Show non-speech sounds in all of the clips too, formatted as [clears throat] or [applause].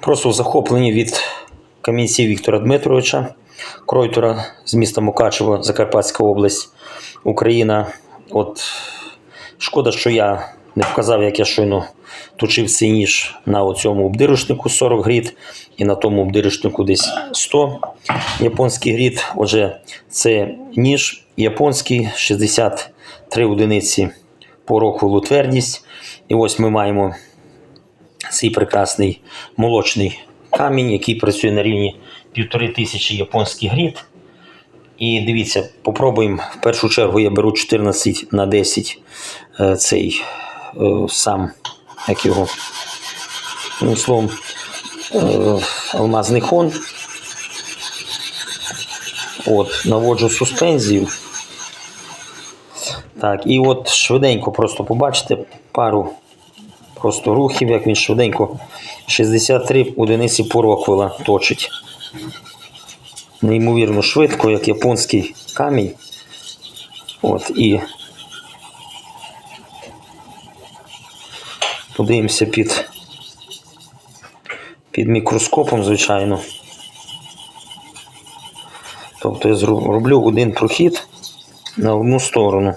Просто захоплені від камінців Віктора Дмитровича, Кройтера з міста Мукачево, Закарпатська область, Україна. От шкода, що я не показав, як я щойно точив цей ніж на цьому обдирочнику 40 гріт і на тому обдирочнику десь 100 японський гріт. Отже, це ніж японський 63 одиниці по роквелу твердість. І ось ми маємо цей прекрасний молочний камінь, який працює на рівні півтори тисячі японських гріт. І дивіться, попробуємо. В першу чергу я беру 14 на 10 е, цей е, сам, як його, ну, словом, е, алмазний хон. От, наводжу суспензію. Так, і от швиденько просто побачите пару просто рухів, як він швиденько 63 одиниці по роквела точить. Неймовірно швидко, як японський камінь. От і подивимося під, під мікроскопом, звичайно. Тобто я роблю один прохід на одну сторону.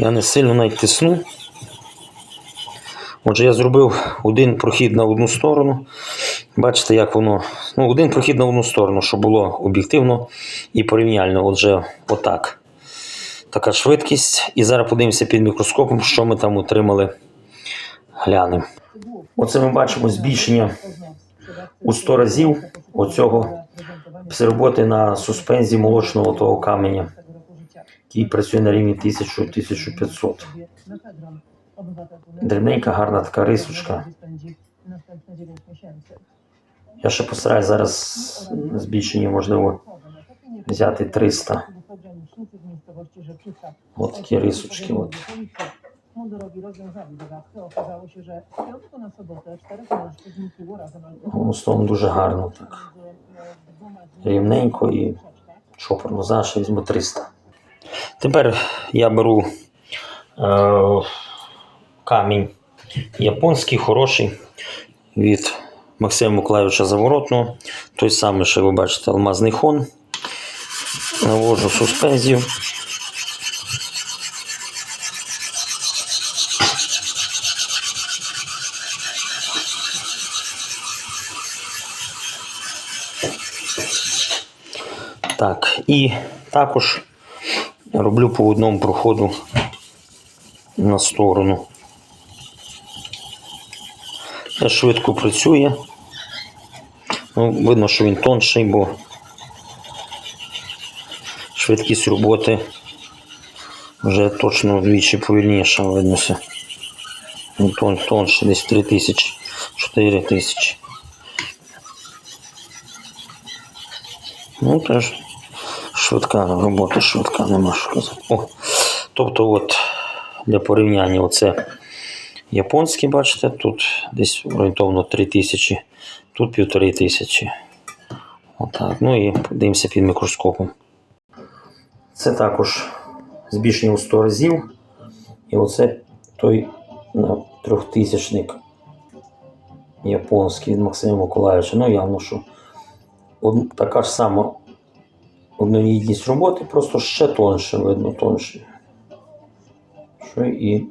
Я не сильно навіть тисну. Отже, я зробив один прохід на одну сторону. Бачите, як воно. Ну, один прохід на одну сторону, щоб було об'єктивно і порівняльно. Отже, отак. Така швидкість. І зараз подивимося під мікроскопом, що ми там отримали. Глянемо. Оце ми бачимо збільшення у 100 разів оцього роботи на суспензії молочного того каменя, який працює на рівні 1000-1500. Дрібненька, гарна така рисочка. Я ще постараюсь зараз збільшення, можливо, взяти 300. От такі рисочки. От. Alkohol. Ну, дуже гарно так. Рівненько і чопорно. Зараз ще візьму 300. Тепер я беру е, камінь японський, хороший від Максима Миколайовича Заворотного. Той самий, що ви бачите, алмазний хон. Навожу суспензію. Так, і також роблю по одному проходу на сторону. Це швидко працює. Ну, видно, що він тонший, бо швидкість роботи вже точно вдвічі повільніша, виднося. Він тон, тонший, десь 3 тисячі, 4 тисячі. Ну, теж швидка робота, швидка, нема що казати. О, тобто, от для порівняння, оце японське, бачите, тут десь орієнтовно 3 тисячі, тут півтори тисячі. Отак. Ну і подивимося під мікроскопом. Це також збільшення у 100 разів. І оце той трьохтисячник японський від Максима Миколаївича. Ну, явно, що така ж сама однорідність роботи, просто ще тонше видно, тонше. Що і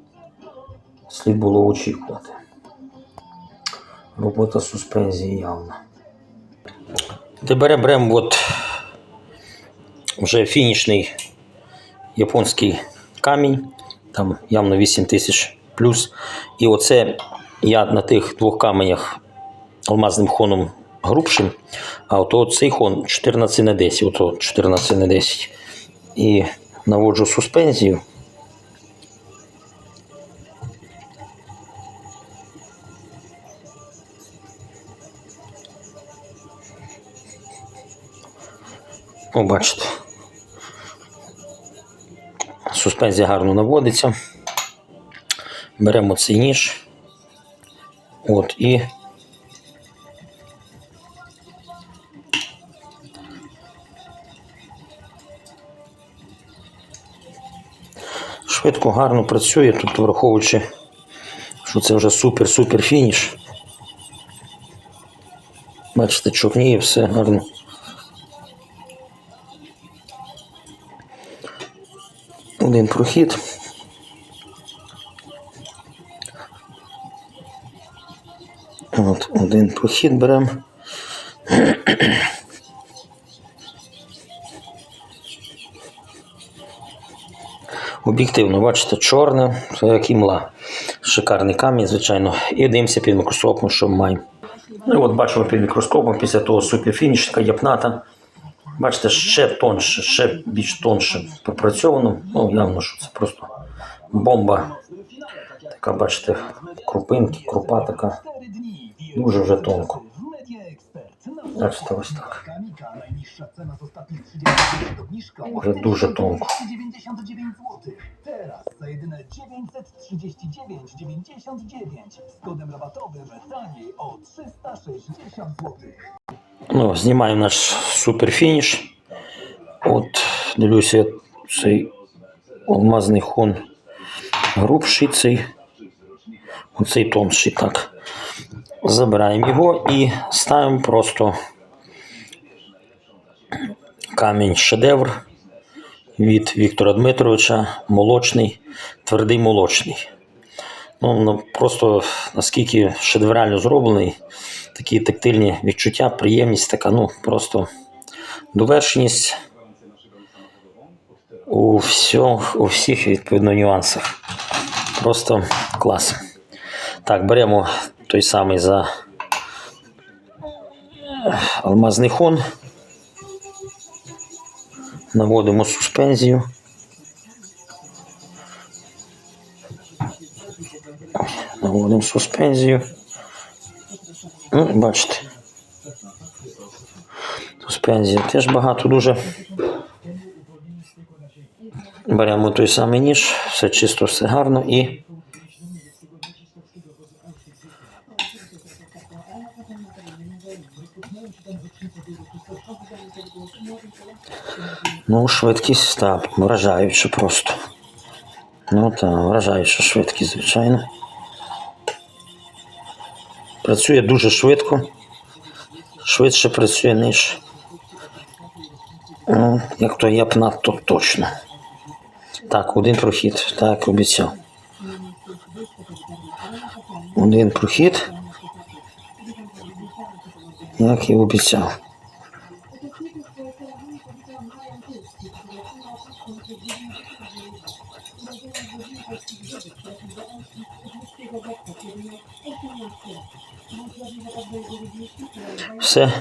слід було очікувати. Робота суспензії явна. Тепер беремо от вже фінішний японський камінь, там явно 8 тисяч плюс. І оце я на тих двох каменях алмазним хоном грубшим, а ото цей хон 14 на 10, ото 14 на 10. І наводжу суспензію. О, бачите. Суспензія гарно наводиться. Беремо цей ніж. От і швидко, гарно працює, тут враховуючи що це вже супер-супер фініш. Бачите, чорніє все гарно. Один прохід. От, один прохід беремо. Об'єктивно, бачите, чорне, як імла. Шикарний камінь, звичайно. І дивимося під мікроскопом, що ми маємо. Ну і от бачимо під мікроскопом після того суперфініш, така япната. Бачите, ще тонше, ще більш тонше пропрацьовано. Ну, явно, що це просто бомба. Така, бачите, крупинки, крупа така. Дуже вже тонко. Бачите, ось так. Вже дуже тонко. 99 зł. Teraz za jedyne 939,99 z kodem rabatowym taniej o 360 zł. Ну, знімаємо наш суперфініш. От, дивлюся, цей алмазний хон грубший цей. Оцей тонший так. Забираємо його і ставимо просто камінь шедевр від Віктора Дмитровича, молочний, твердий молочний. Ну, ну, просто наскільки шедеврально зроблений, такі тактильні відчуття, приємність така, ну просто довершеність у, всьох, у всіх відповідно нюансах. Просто клас. Так, беремо той самий за алмазний хон. Наводимо суспензію. Наводимо суспензію. Ну, бачите. Суспензія теж багато дуже. Беремо той самий ніж, все чисто, все гарно і. Ну, швидкість, так, вражаюче просто. Ну так, вражаюча швидкість, звичайно. Працює дуже швидко. Швидше працює, ніж. Ну, як то я б надто точно. Так, один прохід, так, обіцяв. Один прохід. Як і обіцяв. Все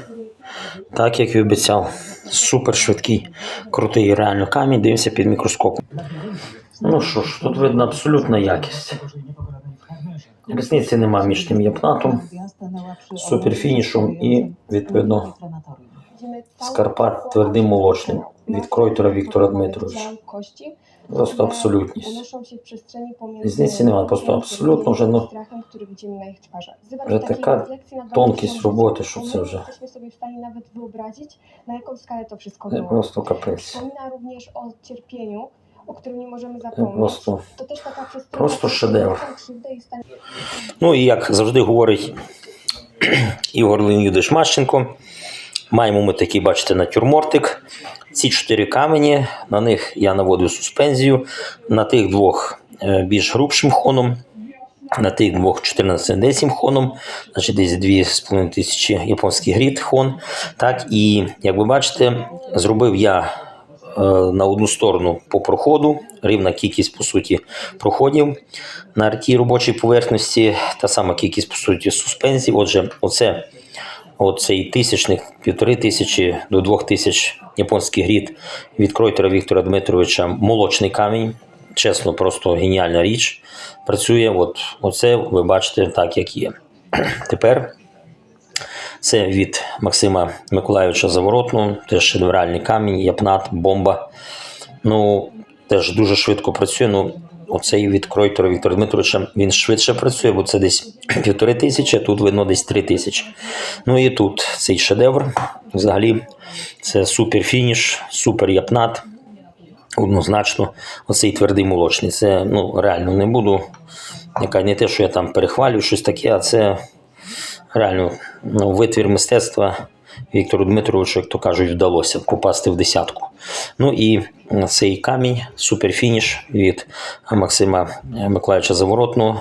так, як і обіцяв. Супер швидкий, крутий реально камінь. Дивимося під мікроскопом. Ну що ж, тут видно абсолютна якість. Різниці нема між тим япнатом, суперфінішом і, відповідно, з Карпат твердим молочним від Кройтера Віктора Дмитровича. Просто pomiędzy Різниці нема, просто абсолютно вже ну, refleksji nad тонкість роботи, що це вже це просто капець. Wspomina również o cierpieniu, o którym nie możemy zapomnieć. просто. To też taka przestrzeń, Просто шедевр. Ну і як завжди говорить Ігор Леонідович Мащенко, маємо ми такий, бачите, натюрмортик. Ці чотири камені, на них я наводив суспензію, на тих двох е, більш грубшим хоном, на тих двох 14 десім хоном, значить десь 2,5 тисячі японський грід хон. Так, і як ви бачите, зробив я е, на одну сторону по проходу, рівна кількість, по суті, проходів на тій робочій поверхності, та сама кількість, по суті, суспензій. Отже, оце оцей тисячник, півтори тисячі до двох тисяч японський грід від Кройтера Віктора Дмитровича молочний камінь. Чесно, просто геніальна річ. Працює, от оце ви бачите так, як є. [clears throat] Тепер це від Максима Миколайовича Заворотного, теж шедевральний камінь, япнат, бомба. Ну, теж дуже швидко працює. Ну, оцей від Кройтера Віктора Дмитровича він швидше працює, бо це десь півтори тисячі, а тут видно десь три тисячі. Ну і тут цей шедевр. Взагалі, це супер фініш, супер япнат. Однозначно, оцей твердий молочний. Це ну, реально не буду яка не те, що я там перехвалюю щось таке, а це реально ну, витвір мистецтва Віктору Дмитровичу, як то кажуть, вдалося попасти в десятку. Ну і цей камінь, суперфініш від Максима Миколаївича Заворотного.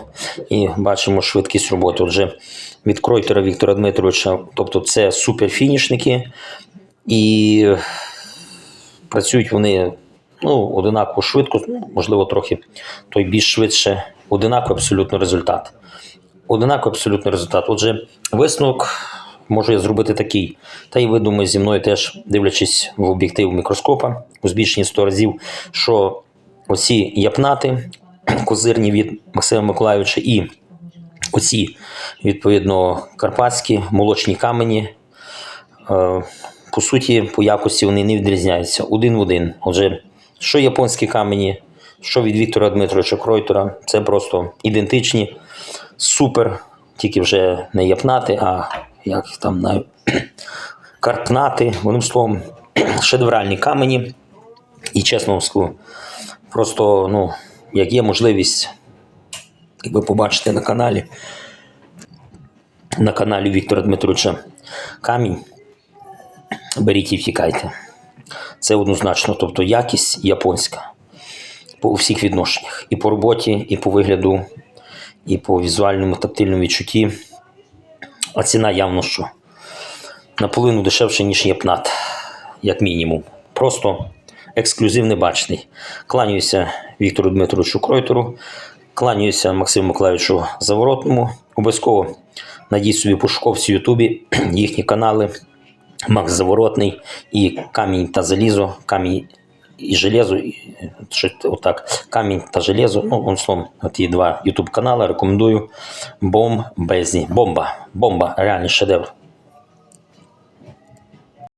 І бачимо швидкість роботи. Отже, від Кройтера Віктора Дмитровича, тобто це суперфінішники, і працюють вони ну, одинаково швидко, ну, можливо, трохи той більш швидше, одинаковий абсолютно результат. Одинаковий абсолютно результат. Отже, висновок можу я зробити такий. Та й ви думаю, зі мною теж, дивлячись в об'єктив мікроскопа у збільшенні 100 разів, що оці япнати [clears throat] козирні від Максима Миколайовича і оці, відповідно, карпатські молочні камені. е, По суті, по якості вони не відрізняються один в один. Отже, що японські камені, що від Віктора Дмитровича Кройтера, це просто ідентичні, супер, тільки вже не япнати, а як їх там на картнати, одним словом, [clears throat] шедевральні камені. І чесно скажу, просто, ну, як є можливість, як ви на каналі, на каналі Віктора Дмитровича камінь, беріть і втікайте. Це однозначно, тобто якість японська по всіх відношеннях. І по роботі, і по вигляду, і по візуальному тактильному відчутті. А ціна явно що наполовину дешевше, ніж Єпнат, як мінімум. Просто ексклюзив небачний. Кланяюся Віктору Дмитровичу Кройтеру, кланяюся Максиму Миколаївичу Заворотному. Обов'язково надіть собі пошуковці в Ютубі [clears throat] їхні канали. Макс Заворотний і камінь та залізо, камінь і железо, и, вот так, камінь та железу, Ну, он словом, ті два YouTube канали рекомендую. Бомбезні. Бомба. Бомба. Реальний шедевр.